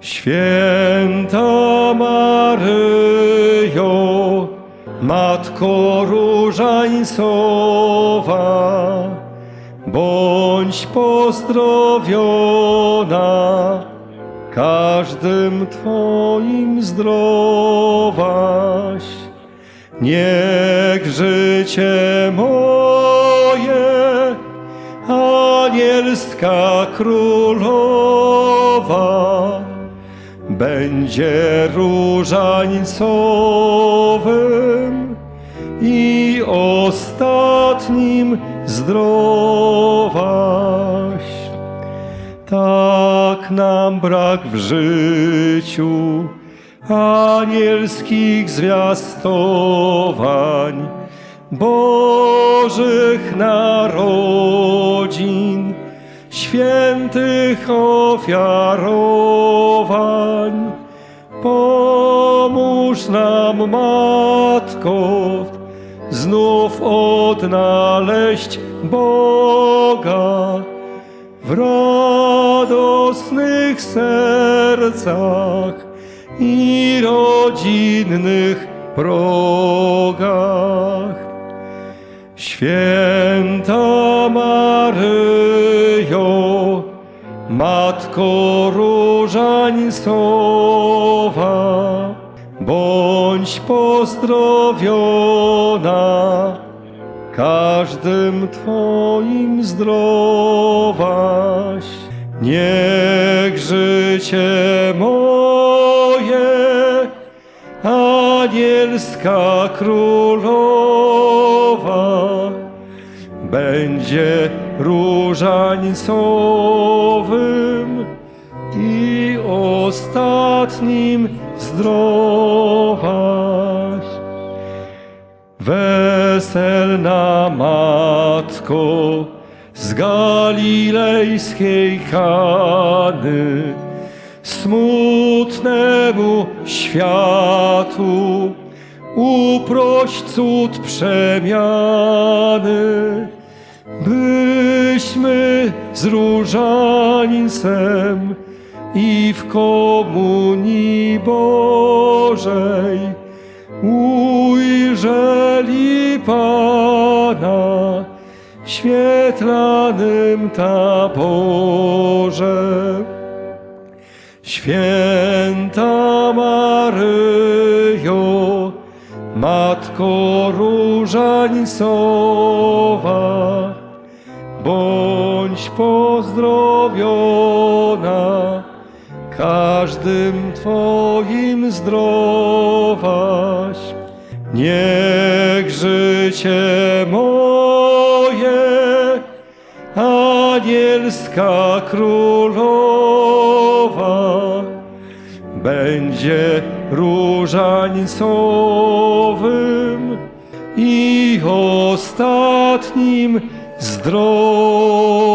Święta Maryjo, Matko Różańcowa, bądź pozdrowiona, każdym Twoim zdrowaś. Niech życie moje, anielska królowa, będzie różańcowym i ostatnim zdrowaś. Tak nam brak w życiu anielskich zwiastowań, Bożych narodzin, świętych ofiarowań. Pomóż nam, Matko, znów odnaleźć Boga w radosnych sercach i rodzinnych progach. Święta Maryjo, Matko Różańcowa, bądź pozdrowiona, każdym Twoim zdrowaś. Niech życie moje, anielska królowa, będzie różańcowym i ostatnim zdrowaś. Weselna Matko z galilejskiej Kany, smutnemu światu uproś cud przemiany, byśmy z różańcem i w komunii Bożej ujrzeli Pana w świetlanym taborze. Święta Maryjo, Matko Różańcowa, bądź pozdrowiona, każdym Twoim zdrowaś. Niech życie moje, anielska królowa, będzie różańcowym i ostatnim zdrowaś.